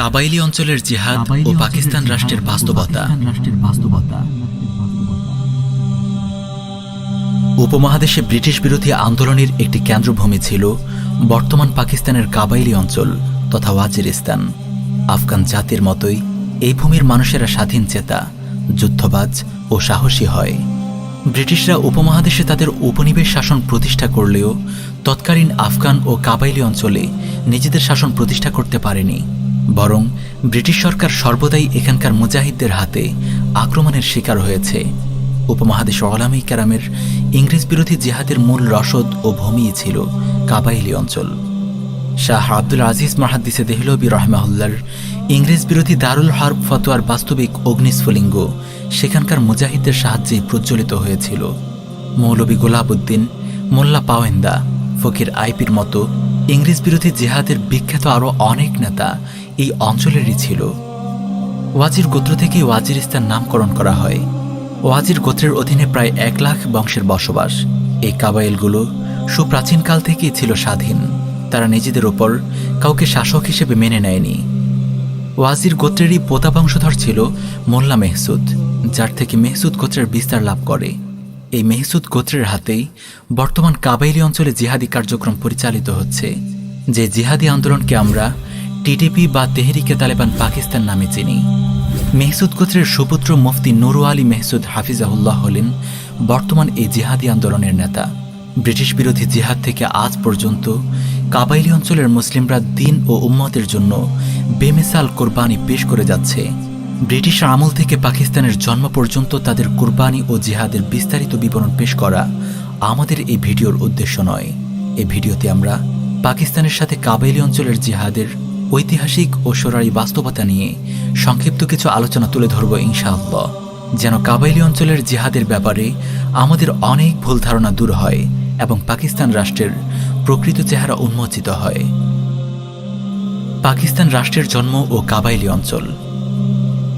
কাবাইলি অঞ্চলের জিহাদ ও পাকিস্তান রাষ্ট্রের বাস্তবতা। উপমহাদেশে ব্রিটিশ বিরোধী আন্দোলনের একটি কেন্দ্রভূমি ছিল বর্তমান পাকিস্তানের কাবাইলি অঞ্চল তথা ওয়াজিরিস্তান। আফগান জাতির মতোই এই ভূমির মানুষেরা স্বাধীন চেতা যুদ্ধবাজ ও সাহসী হয়। ব্রিটিশরা উপমহাদেশে তাদের উপনিবেশ শাসন প্রতিষ্ঠা করলেও তৎকালীন আফগান ও কাবাইলি অঞ্চলে নিজেদের শাসন প্রতিষ্ঠা করতে পারেনি। বরং ব্রিটিশ সরকার সর্বদাই এখানকার মুজাহিদদের হাতে আক্রমণের শিকার হয়েছে। উপমহাদেশ অলামী ক্যারামের ইংরেজ বিরোধী জিহাদের মূল রসদ ও ভূমি ছিল কাবাইলি অঞ্চল। শাহ আব্দুল আজিজ মাহাদ্দিসে দেহলবি রহমাহুল্লার ইংরেজ বিরোধী দারুল হার্ব ফতোয়ার বাস্তবিক অগ্নিস্ফুলিঙ্গ সেখানকার মুজাহিদদের সাহায্যেই প্রজ্বলিত হয়েছিল। মৌলবী গোলাবউদ্দিন, মোল্লা পাওয়েন্দা, ফকির আইপির মতো ইংরেজ বিরোধী জেহাদের বিখ্যাত আরও অনেক নেতা এই অঞ্চলেরই ছিল। ওয়াজির গোত্র থেকে ওয়াজিরিস্তান নামকরণ করা হয়। ওয়াজির গোত্রের অধীনে প্রায় এক লাখ বংশের বসবাস। এই কাবাইলগুলো সুপ্রাচীনকাল থেকেই ছিল স্বাধীন। তারা নিজেদের ওপর কাউকে শাসক হিসেবে মেনে নেয়নি। ওয়াজির গোত্রেরই পোতা বংশধর ছিল মোল্লা মেহসুদ, যার থেকে মেহসুদ গোত্রের বিস্তার লাভ করে। এই মেহসুদ গোত্রের হাতেই বর্তমান কাবাইলি অঞ্চলে জিহাদি কার্যক্রম পরিচালিত হচ্ছে। যে জিহাদি আন্দোলনকে আমরা টিটিপি বা তেহরিকে তালেবান পাকিস্তান নামে চিনি। মেহসুদ গোত্রের সুপুত্র মুফতি নুরু আলী মেহসুদ হাফিজাহুল্লাহ হলেন বর্তমান এই জিহাদি আন্দোলনের নেতা। ব্রিটিশ বিরোধী জিহাদ থেকে আজ পর্যন্ত কাবাইলি অঞ্চলের মুসলিমরা দিন ও উম্মতের জন্য বেমিসাল কোরবানি পেশ করে যাচ্ছে। ব্রিটিশ আমল থেকে পাকিস্তানের জন্ম পর্যন্ত তাদের কোরবানি ও জিহাদের বিস্তারিত বিবরণ পেশ করা আমাদের এই ভিডিওর উদ্দেশ্য নয়। এই ভিডিওতে আমরা পাকিস্তানের সাথে কাবাইলি অঞ্চলের জিহাদের ঐতিহাসিক ও সরারি বাস্তবতা নিয়ে সংক্ষিপ্ত কিছু আলোচনা তুলে ধরব ইনশাআল্লাহ। যেন কাবাইলি অঞ্চলের জিহাদের ব্যাপারে আমাদের অনেক ভুল ধারণা দূর হয় এবং পাকিস্তান রাষ্ট্রের প্রকৃত চেহারা উন্মোচিত হয়। পাকিস্তান রাষ্ট্রের জন্ম ও কাবাইলি অঞ্চল।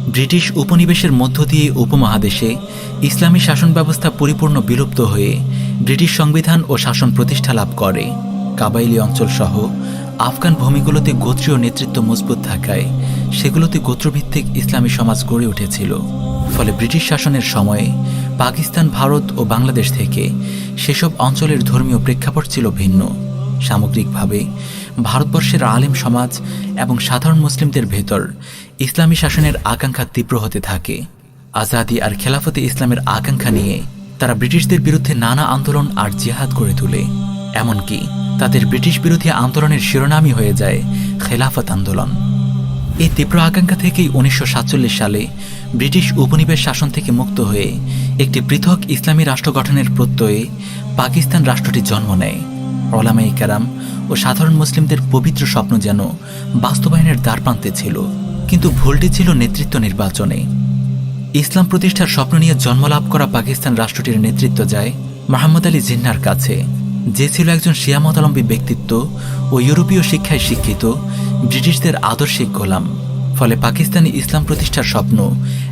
ব্রিটিশ উপনিবেশের মধ্য দিয়ে উপমহাদেশে ইসলামী শাসন ব্যবস্থা পরিপূর্ণ বিলুপ্ত হয়ে ব্রিটিশ সংবিধান ও শাসন প্রতিষ্ঠা লাভ করে। কাবাইলি অঞ্চল সহ আফগান ভূমিগুলোতে গোত্রীয় নেতৃত্ব মজবুত থাকায় সেগুলোতে গোত্রভিত্তিক ইসলামী সমাজ গড়ে উঠেছিল। ফলে ব্রিটিশ শাসনের সময়ে পাকিস্তান, ভারত ও বাংলাদেশ থেকে সেসব অঞ্চলের ধর্মীয় প্রেক্ষাপট ছিল ভিন্ন। সামগ্রিকভাবে, ভারতবর্ষের আলেম সমাজ এবং সাধারণ মুসলিমদের ভেতর ইসলামী শাসনের আকাঙ্ক্ষা তীব্র হতে থাকে। আজাদি আর খেলাফতে ইসলামের আকাঙ্ক্ষা নিয়ে তারা ব্রিটিশদের বিরুদ্ধে নানা আন্দোলন আর জিহাদ করে তোলে। এমনকি তাদের ব্রিটিশ বিরোধী আন্দোলনের শিরোনামই হয়ে যায় খেলাফত আন্দোলন। এই তীব্র আকাঙ্ক্ষা থেকেই উনিশশো সাতচল্লিশ সালে ব্রিটিশ উপনিবেশ শাসন থেকে মুক্ত হয়ে একটি পৃথক ইসলামী রাষ্ট্র গঠনের প্রত্যয়ে পাকিস্তান রাষ্ট্রটি জন্ম নেয়। ওলামাই কারাম ও সাধারণ মুসলিমদের পবিত্র স্বপ্ন যেন বাস্তবায়নের দ্বারপ্রান্তে ছিল, কিন্তু ভুলটি ছিল নেতৃত্ব নির্বাচনে। ইসলাম প্রতিষ্ঠার স্বপ্ন নিয়ে জন্মলাভ করা পাকিস্তান রাষ্ট্রটির নেতৃত্ব যায় মোহাম্মদ আলী জিন্নার কাছে। যে ছিল একজন শিয়ামতালম্বী ব্যক্তিত্ব ও ইউরোপীয় শিক্ষায় শিক্ষিত, ব্রিটিশদের আদর্শিক গোলাম। ফলে পাকিস্তানি ইসলাম প্রতিষ্ঠার স্বপ্ন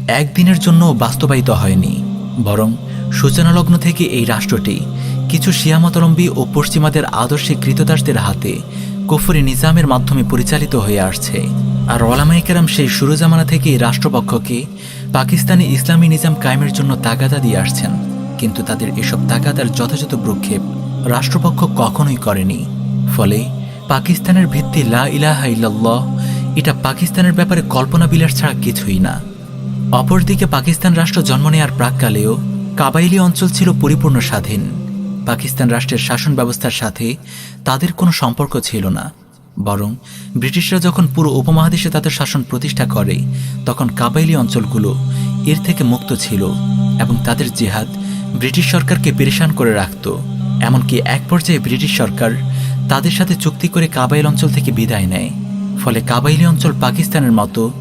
একদিনের জন্য বাস্তবায়িত হয়নি। বরং সূচনালগ্ন থেকে এই রাষ্ট্রটি কিছু শিয়ামতালম্বী ও পশ্চিমাদের আদর্শে কৃতদাসদের হাতে কফরি নিজামের মাধ্যমে পরিচালিত হয়ে আসছে। আর ওলামাইকেরাম সেই শুরু শুরুজামানা থেকেই রাষ্ট্রপক্ষকে পাকিস্তানি ইসলামী নিজাম কায়েমের জন্য তাগাদা দিয়ে আসছেন। কিন্তু তাদের এসব তাগাদার যথাযথ প্রক্ষেপ রাষ্ট্রপক্ষ কখনোই করেনি। ফলে পাকিস্তানের ভিত্তি লা ইলাহা ইল্লাল্লাহ, এটা পাকিস্তানের ব্যাপারে কল্পনা বিলাস ছাড়া কিছুই না। অপরদিকে পাকিস্তান রাষ্ট্র জন্ম নেয়ার প্রাককালেও কাবাইলি অঞ্চল ছিল পরিপূর্ণ স্বাধীন। পাকিস্তান রাষ্ট্রের শাসন ব্যবস্থার সাথে তাদের কোনো সম্পর্ক ছিল না। বরং ব্রিটিশরা যখন পুরো উপমহাদেশে তাদের শাসন প্রতিষ্ঠা করে, তখন কাবাইলি অঞ্চলগুলো এর থেকে মুক্ত ছিল এবং তাদের জেহাদ ব্রিটিশ সরকারকে পেরেশান করে রাখত। এমনকি এক পর্যায়ে ব্রিটিশ সরকার তাদের সাথে চুক্তি করে কাবাইল অঞ্চল থেকে বিদায় নেয়। ফলে কাবাইলি অঞ্চল পাকিস্তানের মতো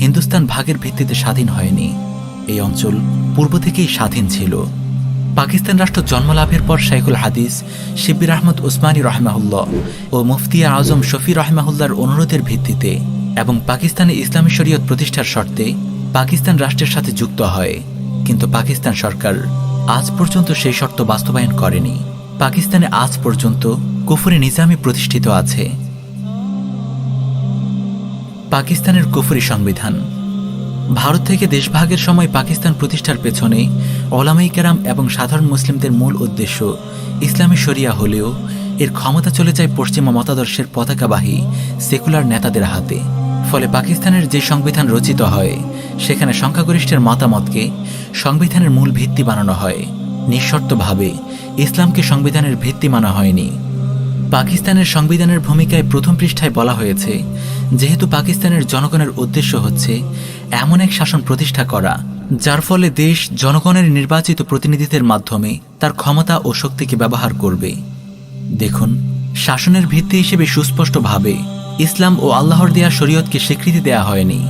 হিন্দুস্তান ভাগের ভিত্তিতে স্বাধীন হয়নি। এই অঞ্চল পূর্ব থেকেই স্বাধীন ছিল। পাকিস্তান রাষ্ট্র জন্মলাভের পর শাইখুল হাদিস শিবির আহমদ উসমানী রহমাহুল্লাহ ও মুফতিয়া আজম শফি রহমাহুল্লার অনুরোধের ভিত্তিতে এবং পাকিস্তানে ইসলামী শরীয়ত প্রতিষ্ঠার শর্তে পাকিস্তান রাষ্ট্রের সাথে যুক্ত হয়। কিন্তু পাকিস্তান সরকার আজ পর্যন্ত সেই শর্ত বাস্তবায়ন করেনি। পাকিস্তানে আজ পর্যন্ত কুফরি নিজামী প্রতিষ্ঠিত আছে। পাকিস্তানের কুফরি সংবিধান। ভারত থেকে দেশভাগের সময় পাকিস্তান প্রতিষ্ঠার পেছনে ওলামাই কেরাম এবং সাধারণ মুসলিমদের মূল উদ্দেশ্য ইসলামী শরিয়া হলেও এর ক্ষমতা চলে যায় পশ্চিমা মতাদর্শের পতাকাবাহী সেকুলার নেতাদের হাতে। ফলে পাকিস্তানের যে সংবিধান রচিত হয়, সেখানে সংখ্যাগরিষ্ঠের মতামতকে সংবিধানের মূল ভিত্তি বানানো হয়। নিঃশর্তভাবে ইসলামকে সংবিধানের ভিত্তি মানা হয়নি। পাকিস্তানের সংবিধানের ভূমিকায় প্রথম পৃষ্ঠায় বলা হয়েছে, যেহেতু পাকিস্তানের জনগণের উদ্দেশ্য হচ্ছে এমন এক শাসন প্রতিষ্ঠা করা, যার ফলে দেশ জনগণের নির্বাচিত প্রতিনিধিদের মাধ্যমে তার ক্ষমতা ও শক্তিকে ব্যবহার করবে। দেখুন, শাসনের ভিত্তি হিসেবে সুস্পষ্টভাবে ইসলাম ও আল্লাহর দেয়া শরীয়তকে স্বীকৃতি দেয়া হয়নি,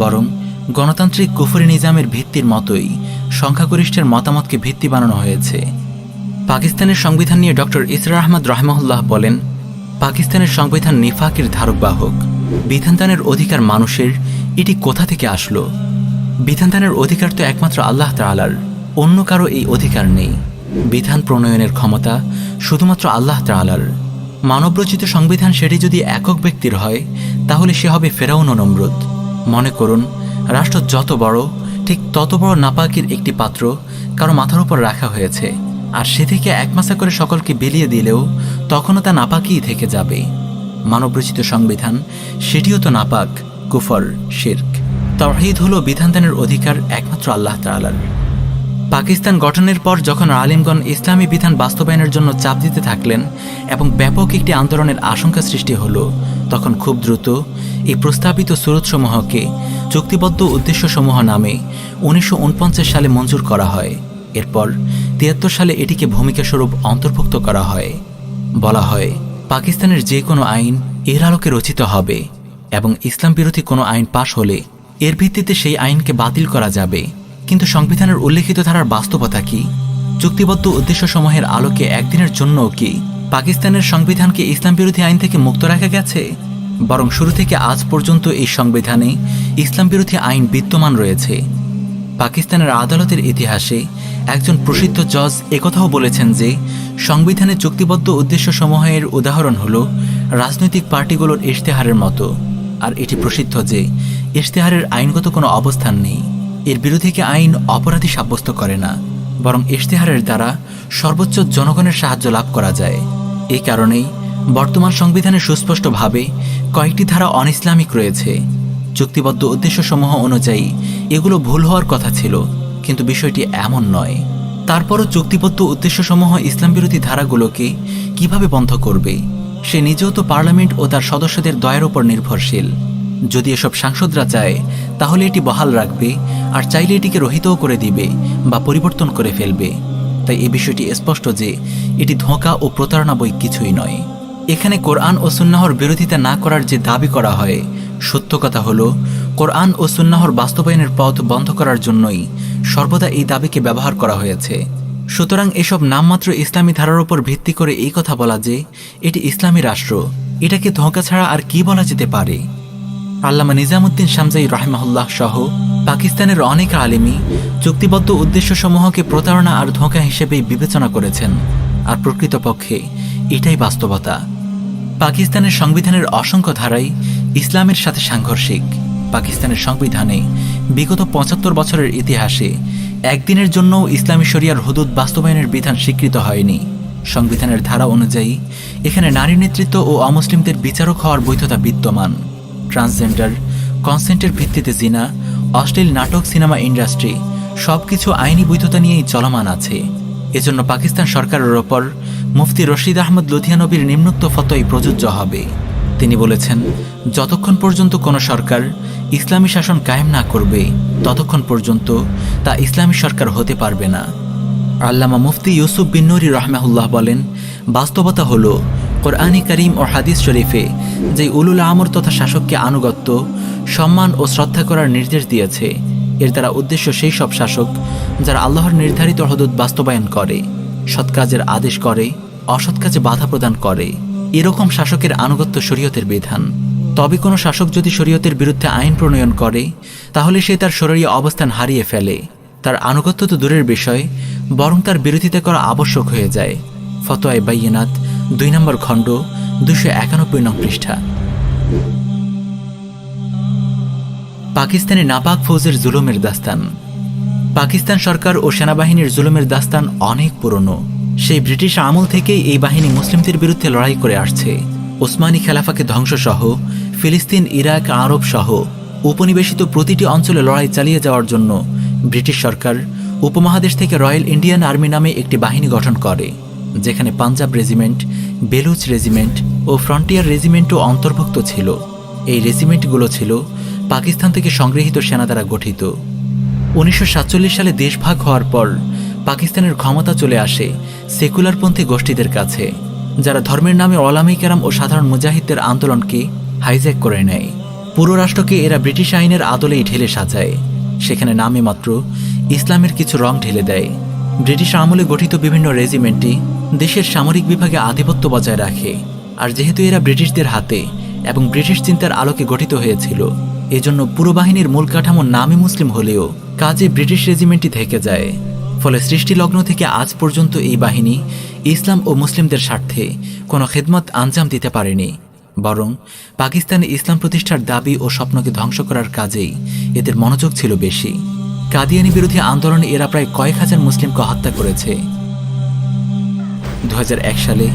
বরং গণতান্ত্রিক কুফরি নিজামের ভিত্তির মতোই সংখ্যাগরিষ্ঠের মতামতকে ভিত্তি বানানো হয়েছে। পাকিস্তানের সংবিধান নিয়ে ডক্টর ইসরা আহমদ রহমাহুল্লাহ বলেন, পাকিস্তানের সংবিধান নিফাকের ধারকবাহক। বিধানদানের অধিকার মানুষের, এটি কোথা থেকে আসলো? বিধানদানের অধিকার তো একমাত্র আল্লাহ তালার অন্য কারও এই অধিকার নেই। বিধান প্রণয়নের ক্ষমতা শুধুমাত্র আল্লাহ তালার মানবরচিত সংবিধান সেটি যদি একক ব্যক্তির হয়, তাহলে সে হবে ফেরাউন নমরুদ। মনে করুন রাষ্ট্র যত বড়, ঠিক তত বড় নাপাকির একটি পাত্র কারও মাথার উপর রাখা হয়েছে। আর সে থেকে এক মাসা করে সকলকে বিলিয়ে দিলেও তখনও তা নাপাকিই থেকে যাবে। মানবরচিত সংবিধান, সেটিও তো নাপাক, কুফর, শির্ক। তরহিদ হল বিধানদানের অধিকার একমাত্র আল্লাহ তালার পাকিস্তান গঠনের পর যখন আলিমগণ ইসলামী বিধান বাস্তবায়নের জন্য চাপ দিতে থাকলেন এবং ব্যাপক একটি আন্দোলনের আশঙ্কা সৃষ্টি হলো, তখন খুব দ্রুত এই প্রস্তাবিত সুরতসমূহকে চুক্তিবদ্ধ উদ্দেশ্যসমূহ নামে উনিশশো উনপঞ্চাশ সালে মঞ্জুর করা হয়। এরপর তিয়াত্তর সালে এটিকে ভূমিকা স্বরূপ অন্তর্ভুক্ত করা হয়। বলা হয়, পাকিস্তানের যে কোনো আইন এর আলোকে রচিত হবে এবং ইসলাম বিরোধী কোনো আইন পাশ হলে এর ভিত্তিতে সেই আইনকে বাতিল করা যাবে। কিন্তু সংবিধানের উল্লেখিত ধারার বাস্তবতা কি? চুক্তিবদ্ধ উদ্দেশ্যসমূহের আলোকে একদিনের জন্যও কি পাকিস্তানের সংবিধানকে ইসলাম বিরোধী আইন থেকে মুক্ত রাখা গেছে? বরং শুরু থেকে আজ পর্যন্ত এই সংবিধানে ইসলাম বিরোধী আইন বিদ্যমান রয়েছে। পাকিস্তানের আদালতের ইতিহাসে একজন প্রসিদ্ধ জজ একথাও বলেছেন যে, সংবিধানে চুক্তিবদ্ধ উদ্দেশ্যসমূহের উদাহরণ হল রাজনৈতিক পার্টিগুলোর ইশতেহারের মতো। আর এটি প্রসিদ্ধ যে, ইশতেহারের আইনগত কোনো অবস্থান নেই। এর বিরোধীকে আইন অপরাধী সাব্যস্ত করে না? বরং ইশতেহারের দ্বারা সর্বোচ্চ জনগণের সাহায্য লাভ করা যায়। এই কারণেই বর্তমান সংবিধানে সুস্পষ্টভাবে কয়েকটি ধারা অন ইসলামিক রয়েছে। চুক্তিবদ্ধ উদ্দেশ্যসমূহ অনুযায়ী এগুলো ভুল হওয়ার কথা ছিল, কিন্তু বিষয়টি এমন নয়। তারপরও চুক্তিবদ্ধ উদ্দেশ্যসমূহ ইসলাম বিরোধী ধারাগুলোকে কীভাবে বন্ধ করবে, সে নিজেও তো পার্লামেন্ট ও তার সদস্যদের দয়ের উপর নির্ভরশীল। যদি এসব সাংসদরা চায়, তাহলে এটি বহাল রাখবে আর চাইলে এটিকে রহিতও করে দিবে বা পরিবর্তন করে ফেলবে। তাই এ বিষয়টি স্পষ্ট যে এটি ধোঁকা ও প্রতারণা বই কিছুই নয়। এখানে কোরআন ও সুন্নাহর বিরোধিতা না করার যে দাবি করা হয়, সত্য কথা হলো, কোরআন ও সুন্নাহর বাস্তবায়নের পথ বন্ধ করার জন্যই সর্বদা এই দাবিকে ব্যবহার করা হয়েছে। সুতরাং এসব নামমাত্র ইসলামী ধারার উপর ভিত্তি করে এই কথা বলা যে, এটি ইসলামী রাষ্ট্র, এটাকে ধোঁকা ছাড়া আর কি বলা যেতে পারে? আল্লামা নিজামুদ্দিন শামজাই রাহমাহুল্লাহ সহ পাকিস্তানের অনেক আলেমী চুক্তিবদ্ধ উদ্দেশ্যসমূহকে প্রতারণা আর ধোঁকা হিসেবেই বিবেচনা করেছেন। আর প্রকৃতপক্ষে এটাই বাস্তবতা। পাকিস্তানের সংবিধানের অসংখ্য ধারাই ইসলামের সাথে সাংঘর্ষিক। পাকিস্তানের সংবিধানে বিগত পঁচাত্তর বছরের ইতিহাসে একদিনের জন্য ইসলামী শরিয়ার হুদুদ বাস্তবায়নের বিধান স্বীকৃত হয়নি। সংবিধানের ধারা অনুযায়ী এখানে নারী নেতৃত্ব ও অমুসলিমদের বিচারক হওয়ার বৈধতা বিদ্যমান। ট্রান্সজেন্ডার কনসেন্টের ভিত্তিতে জিনা, অশ্লীল নাটক, সিনেমা ইন্ডাস্ট্রি সবকিছু আইনি বৈধতা নিয়েই চলমান আছে। এজন্য পাকিস্তান সরকারের ওপর মুফতি রশিদ আহমদ লুধিয়ানবীর নিম্নোক্ত ফতোই প্রযোজ্য হবে। তিনি বলেছেন, যতক্ষণ পর্যন্ত কোনো সরকার ইসলামী শাসন কায়েম না করবে, ততক্ষণ পর্যন্ত তা ইসলামী সরকার হতে পারবে না। আল্লামা মুফতি ইউসুফ বিন নুরি রহমাহুল্লাহ বলেন, বাস্তবতা হল, কোরআনী করিম ও হাদিস শরীফে যে উলুল আমর তথা শাসককে আনুগত্য, সম্মান ও শ্রদ্ধা করার নির্দেশ দিয়েছে, এর দ্বারা উদ্দেশ্য সেই সব শাসক যারা আল্লাহর নির্ধারিত হদুদ বাস্তবায়ন করে। সৎ কাজের আদেশ করে, অসৎ কাজে বাধা প্রদান করে। এরকম শাসকের আনুগত্য শরীয়তের বিধান। তবে কোনো শাসক যদি শরীয়তের বিরুদ্ধে আইন প্রণয়ন করে, তাহলে সে তার শরীরীয় অবস্থান হারিয়ে ফেলে। তার আনুগত্য তো দূরের বিষয়, বরং তার বিরোধিতা করা আবশ্যক হয়ে যায়। ফতোয়ায় বাইনাত দুই নম্বর খণ্ড দুশো একানব্বই নং পৃষ্ঠা। পাকিস্তানি নাপাক ফৌজের জুলুমের দাস্তান। পাকিস্তান সরকার ও সেনাবাহিনীর জুলুমের দাস্তান অনেক পুরনো। সেই ব্রিটিশ আমল থেকেই এই বাহিনী মুসলিমদের বিরুদ্ধে লড়াই করে আসছে। ওসমানী খেলাফাকে ধ্বংসসহ, ফিলিস্তিন, ইরাক, আরব সহ উপনিবেশিত প্রতিটি অঞ্চলে লড়াই চালিয়ে যাওয়ার জন্য ব্রিটিশ সরকার উপমহাদেশ থেকে রয়্যাল ইন্ডিয়ান আর্মি নামে একটি বাহিনী গঠন করে, যেখানে পাঞ্জাব রেজিমেন্ট, বেলুচ রেজিমেন্ট ও ফ্রন্টিয়ার রেজিমেন্টও অন্তর্ভুক্ত ছিল। এই রেজিমেন্টগুলো ছিল পাকিস্তান থেকে সংগৃহীত সেনা দ্বারা গঠিত। উনিশশো সাতচল্লিশ সালে দেশভাগ হওয়ার পর পাকিস্তানের ক্ষমতা চলে আসে সেকুলারপন্থী গোষ্ঠীদের কাছে, যারা ধর্মের নামে অলামী কেরাম ও সাধারণ মুজাহিদদের আন্দোলনকে হাইজ্যাক করে নেয়। পুরো রাষ্ট্রকে এরা ব্রিটিশ আইনের আদলেই ঢেলে সাজায়। সেখানে নামে মাত্র ইসলামের কিছু রং ঢেলে দেয়। ব্রিটিশ আমলে গঠিত বিভিন্ন রেজিমেন্টটি দেশের সামরিক বিভাগে আধিপত্য বজায় রাখে। আর যেহেতু এরা ব্রিটিশদের হাতে এবং ব্রিটিশ চিন্তার আলোকে গঠিত হয়েছিল এজন্য পুরো বাহিনীর মূল কাঠামো নামে মুসলিম হলেও কাজে ব্রিটিশ রেজিমেন্টই থেকে যায়। ফলে সৃষ্টিলগ্ন থেকে আজ পর্যন্ত এই বাহিনী ইসলাম ও মুসলিমদের স্বার্থে কোনো খেদমত আঞ্জাম দিতে পারেনি। বরং পাকিস্তানে ইসলাম প্রতিষ্ঠার দাবি ও স্বপ্নকে ধ্বংস করার কাজেই এদের মনোযোগ ছিল বেশি। কাদিয়ানি বিরোধী আন্দোলনে এরা প্রায় কয়েক হাজার মুসলিমকে হত্যা করেছে। দু হাজার এক সালে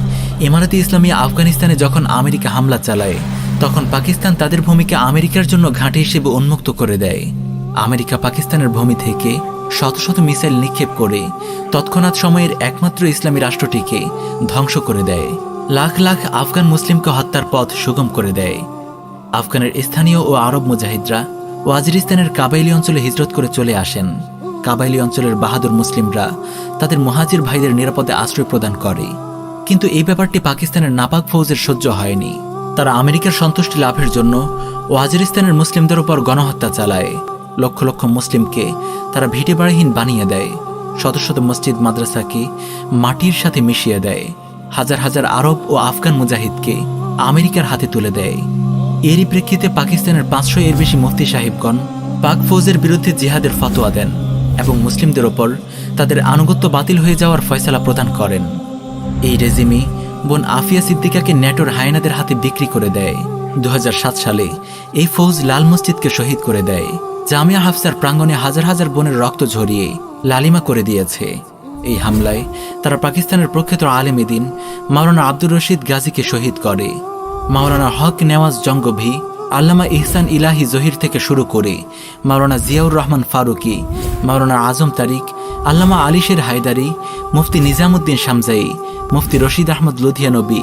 ইমারাতি ইসলামী আফগানিস্তানে যখন আমেরিকা হামলা চালায় তখন পাকিস্তান তাদের ভূমিকে আমেরিকার জন্য ঘাঁটি হিসেবে উন্মুক্ত করে দেয়। আমেরিকা পাকিস্তানের ভূমি থেকে শত শত মিসাইল নিক্ষেপ করে তৎক্ষণাৎ সময়ের একমাত্র ইসলামী রাষ্ট্রটিকে ধ্বংস করে দেয়। লাখ লাখ আফগান মুসলিমকে হত্যার পথ সুগম করে দেয়। আফগানের স্থানীয় ও আরব মুজাহিদরা ওয়াজিরিস্তানের কাবাইলি অঞ্চলে হিজরত করে চলে আসেন। কাবাইলি অঞ্চলের বাহাদুর মুসলিমরা তাদের মহাজির ভাইদের নিরাপদে আশ্রয় প্রদান করে। কিন্তু এই ব্যাপারটি পাকিস্তানের নাপাক ফৌজের সহ্য হয়নি। তারা আমেরিকার সন্তুষ্টি লাভের জন্য ওয়াজিরিস্তানের মুসলিমদের উপর গণহত্যা চালায়। লক্ষ লক্ষ মুসলিমকে তারা ভিটে বাড়িহীন বানিয়ে দেয়। শত শত মসজিদ, মাদ্রাসাকে মাটির সাথে মিশিয়ে দেয়। হাজার হাজার আরব ও আফগান মুজাহিদকে আমেরিকার হাতে তুলে দেয়। এরই প্রেক্ষিতে পাকিস্তানের পাঁচশো এর বেশি মুফতি সাহেবগণ পাক ফৌজের বিরুদ্ধে জিহাদের ফতোয়া দেন এবং মুসলিমদের ওপর তাদের আনুগত্য বাতিল হয়ে যাওয়ার ফয়সলা প্রদান করেন। এই রেজিমি বোন আফিয়া সিদ্দিকাকে ন্যাটোর হায়নাদের হাতে বিক্রি করে দেয়। দু হাজার সাত সালে এই ফৌজ লাল মসজিদকে শহীদ করে দেয়। জামিয়া হাফসার প্রাঙ্গণে হাজার হাজার বোনের রক্ত ঝরিয়ে লালিমা করে দিয়েছে। এই হামলায় তারা পাকিস্তানের প্রখ্যাত আলেম এদিন মাওলানা আব্দুর রশিদ গাজীকে শহীদ করে। মাওলানা হক নেওয়াজ জঙ্গভি, আল্লামা ইহসান ইলাহি জহির থেকে শুরু করে মাওলানা জিয়াউর রহমান ফারুকি, মাওলানা আজম তারিক, আল্লামা আলিশের হায়দারি, মুফতি নিজামুদ্দিন শামজাই মুফতি রশিদ আহমদ লুধিয়ানবী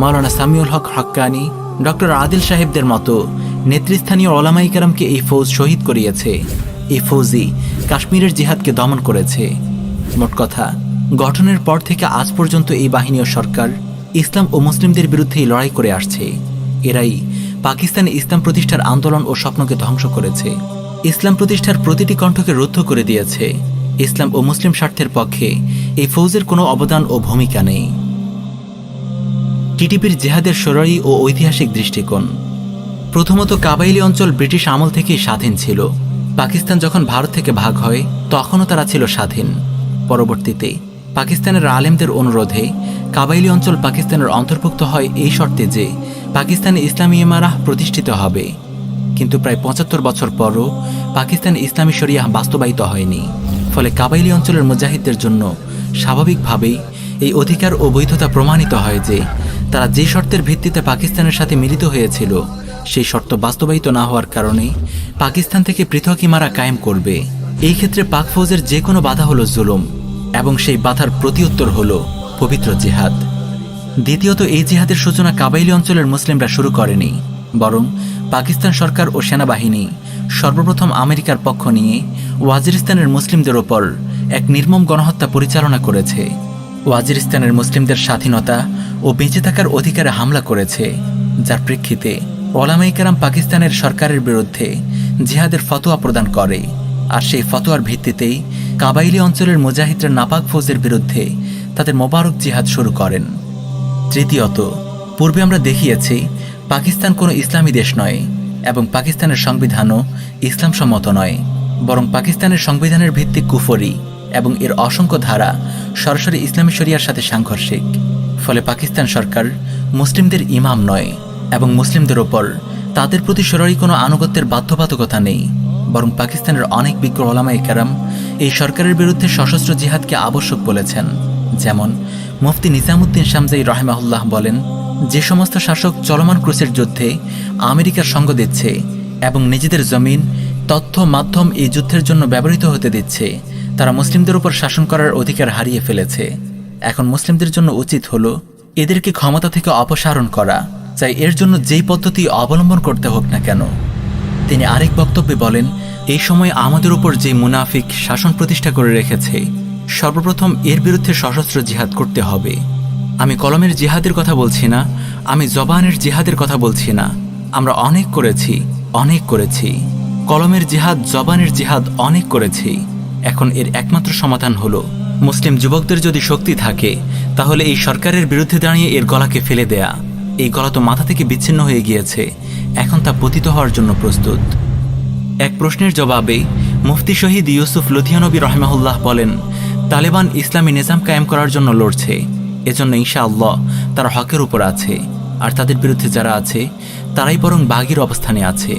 মাওলানা সামিউল হক হাক্কানি, ডক্টর আদিল সাহেবদের মতো নেতৃস্থানীয় ওলামাই কারামকে এই ফৌজ শহীদ করিয়েছে। এই ফৌজই কাশ্মীরের জিহাদকে দমন করেছে। মোট কথা, গঠনের পর থেকে আজ পর্যন্ত এই বাহিনী ও সরকার, ইসলাম ও মুসলিমদের বিরুদ্ধেই লড়াই করে আসছে। এরাই পাকিস্তানে ইসলাম প্রতিষ্ঠার আন্দোলন ও স্বপ্নকে ধ্বংস করেছে। ইসলাম প্রতিষ্ঠার প্রতিটি কণ্ঠকে রুদ্ধ করে দিয়েছে। ইসলাম ও মুসলিম স্বার্থের পক্ষে এই ফৌজের কোনো অবদান ও ভূমিকা নেই। টিটিপির জেহাদের সরাই ও ঐতিহাসিক দৃষ্টিকোণ। প্রথমত কাবাইলি অঞ্চল ব্রিটিশ আমল থেকেই স্বাধীন ছিল। পাকিস্তান যখন ভারত থেকে ভাগ হয়, তখনও তারা ছিল স্বাধীন। পরবর্তীতে পাকিস্তানের আলেমদের অনুরোধে কাবাইলি অঞ্চল পাকিস্তানের অন্তর্ভুক্ত হয় এই শর্তে যে, পাকিস্তানে ইসলামী ইমারাহ প্রতিষ্ঠিত হবে। কিন্তু প্রায় পঁচাত্তর বছর পরও পাকিস্তানে ইসলামী শরিয়াহ বাস্তবায়িত হয়নি। ফলে কাবাইলি অঞ্চলের মুজাহিদদের জন্য স্বাভাবিকভাবেই এই অধিকার ও বৈধতা প্রমাণিত হয় যে তারা যে শর্তের ভিত্তিতে পাকিস্তানের সাথে মিলিত হয়েছিল, সেই শর্ত বাস্তবায়িত না হওয়ার কারণে পাকিস্তান থেকে পৃথক ইমারা কায়েম করবে। এই ক্ষেত্রে পাক ফৌজের যে কোনো বাধা হলো জুলুম এবং সেই বাধার প্রতিউত্তর হল পবিত্র জিহাদ। দ্বিতীয়ত, এই জিহাদের সূচনা কাবাইলি অঞ্চলের মুসলিমরা শুরু করেনি, বরং পাকিস্তান সরকার ও সেনাবাহিনী সর্বপ্রথম আমেরিকার পক্ষ নিয়ে ওয়াজিরিস্তানের মুসলিমদের ওপর এক নির্মম গণহত্যা পরিচালনা করেছে। ওয়াজিরিস্তানের মুসলিমদের স্বাধীনতা ও বেঁচে থাকার অধিকারে হামলা করেছে, যার প্রেক্ষিতে ওলামাইকারাম পাকিস্তানের সরকারের বিরুদ্ধে জিহাদের ফতোয়া প্রদান করে। আর সেই ফতোয়ার ভিত্তিতেই কাবাইলি অঞ্চলের মুজাহিদরা নাপাক ফৌজের বিরুদ্ধে তাদের মোবারক জিহাদ শুরু করেন। তৃতীয়ত, পূর্বে আমরা দেখিয়েছি, পাকিস্তান কোনো ইসলামী দেশ নয় এবং পাকিস্তানের সংবিধানও ইসলামসম্মত নয়, বরং পাকিস্তানের সংবিধানের ভিত্তি কুফরি। এবং এর অসংখ্য ধারা সরাসরি ইসলামী শরিয়ার সাথে সাংঘর্ষিক। ফলে পাকিস্তান সরকার মুসলিমদের ইমাম নয় এবং মুসলিমদের ওপর তাদের প্রতি সরাসরি কোনো আনুগত্যের বাধ্যবাধকতা নেই। বরং পাকিস্তানের অনেক বিজ্ঞ ওলামাই কেরাম এই সরকারের বিরুদ্ধে সশস্ত্র জিহাদকে আবশ্যক বলেছেন। যেমন মুফতি নিজামুদ্দিন শামজাই রহেমাহুল্লাহ বলেন, যে সমস্ত শাসক চলমান ক্রুসের যুদ্ধে আমেরিকার সঙ্গ দিচ্ছে এবং নিজেদের জমিন, তথ্য, মাধ্যম এই যুদ্ধের জন্য ব্যবহৃত হতে দিচ্ছে তারা মুসলিমদের উপর শাসন করার অধিকার হারিয়ে ফেলেছে। এখন মুসলিমদের জন্য উচিত হলো এদেরকে ক্ষমতা থেকে অপসারণ করা, চাই এর জন্য যেই পদ্ধতি অবলম্বন করতে হোক না কেন। তিনি আরেক বক্তব্যে বলেন, এই সময় আমাদের উপর যে মুনাফিক শাসন প্রতিষ্ঠা করে রেখেছে, সর্বপ্রথম এর বিরুদ্ধে সশস্ত্র জিহাদ করতে হবে। আমি কলমের জিহাদের কথা বলছি না, আমি জবানের জিহাদের কথা বলছি না। আমরা অনেক করেছি অনেক করেছি। কলমের জিহাদ, জবানের জিহাদ অনেক করেছি। এখন এর একমাত্র সমাধান হলো, মুসলিম যুবকদের যদি শক্তি থাকে, তাহলে এই সরকারের বিরুদ্ধে দাঁড়িয়ে এর গলাকে ফেলে দেয়া। এই গলা তো মাথা থেকে বিচ্ছিন্ন হয়ে গিয়েছে। এখন তা পতিত হওয়ার জন্য প্রস্তুত। এক প্রশ্নের জবাবে, মুফতি শহীদ ইউসুফ লুধিয়ানবী রহমাহুল্লাহ বলেন, তালেবান ইসলামী নিজাম কায়েম করার জন্য লড়ছে। এজন্য ইনশাআল্লাহ তারা হকের উপর আছে। আর তাদের বিরুদ্ধে যারা আছে, তারাই বরং বাগির অবস্থানে আছে।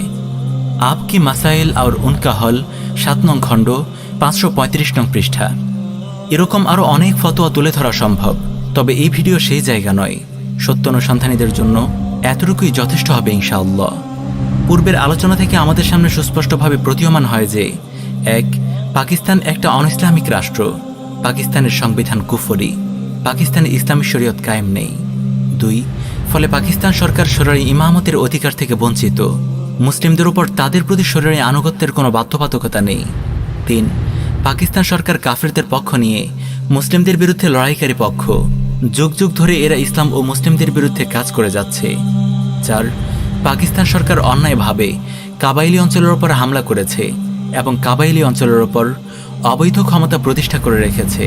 আপ কি মাসাইল আর উনকা হল, সাত নং খণ্ড পাঁচশো পঁয়ত্রিশ নং পৃষ্ঠা। এরকম আরও অনেক ফতোয়া তুলে ধরা সম্ভব, তবে এই ভিডিও সেই জায়গা নয়। সত্য অনুসন্ধানীদের জন্য এতটুকুই যথেষ্ট হবে ইনশাআল্লাহ। পূর্বের আলোচনা থেকে আমাদের সামনে সুস্পষ্টভাবে প্রতীয়মান হয় যে, এক, পাকিস্তান একটা অন ইসলামিক রাষ্ট্র। পাকিস্তানের সংবিধান কুফরি। পাকিস্তানে ইসলামী শরীয়ত কায়েম নেই। দুই, ফলে পাকিস্তান সরকার শরীরে ইমামতের অধিকার থেকে বঞ্চিত। মুসলিমদের উপর তাদের প্রতি শরীরে আনুগত্যের কোনো বাধ্যবাধকতা নেই। তিন পাকিস্তান সরকার কাফেরদের পক্ষ নিয়ে মুসলিমদের বিরুদ্ধে লড়াইকারী পক্ষ। যুগ যুগ ধরে এরা ইসলাম ও মুসলিমদের বিরুদ্ধে কাজ করে যাচ্ছে চার পাকিস্তান সরকার অন্যায়ভাবে কাবাইলি অঞ্চলের ওপর হামলা করেছে এবং কাবাইলি অঞ্চলের ওপর অবৈধ ক্ষমতা প্রতিষ্ঠা করে রেখেছে।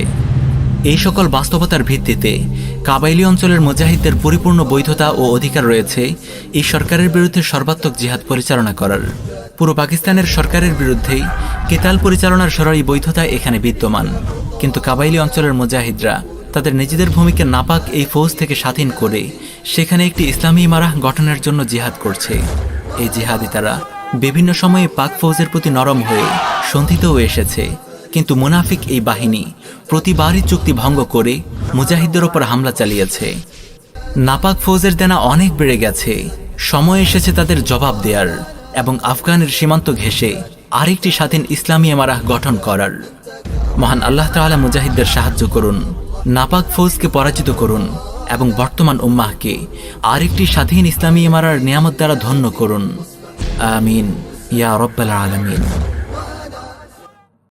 এই সকল বাস্তবতার ভিত্তিতে কাবাইলি অঞ্চলের মুজাহিদদের পরিপূর্ণ বৈধতা ও অধিকার রয়েছে এই সরকারের বিরুদ্ধে সর্বাত্মক জিহাদ পরিচালনা করার। পুরো পাকিস্তানের সরকারের বিরুদ্ধেই কেতাল পরিচালনার সরারি বৈধতা এখানে বিদ্যমান। কিন্তু কাবাইলি অঞ্চলের মুজাহিদরা তাদের নিজেদের ভূমিকে নাপাক এই ফৌজ থেকে স্বাধীন করে সেখানে একটি ইসলামী ইমারাহ গঠনের জন্য জিহাদ করছে। এই জিহাদি তারা বিভিন্ন সময়ে পাক ফৌজের প্রতি নরম হয়ে সন্ধিতেও এসেছে। কিন্তু মুনাফিক এই বাহিনী প্রতিবারই চুক্তি ভঙ্গ করে মুজাহিদদের ওপর হামলা চালিয়েছে। নাপাক ফৌজের দেনা অনেক বেড়ে গেছে। সময় এসেছে তাদের জবাব দেয়ার। এবং আফগানের সীমান্ত ঘেঁষে আরেকটি স্বাধীন ইসলামী এমারাহ গঠন করার। মহান আল্লাহ তালা মুজাহিদদের সাহায্য করুন, নাপাক ফৌজকে পরাজিত করুন এবং বর্তমান উম্মাহকে আরেকটি স্বাধীন ইসলামী ইমারার নিয়ামত দ্বারা ধন্য করুন। আমিন। ইয়া রব্বাল আলমিন।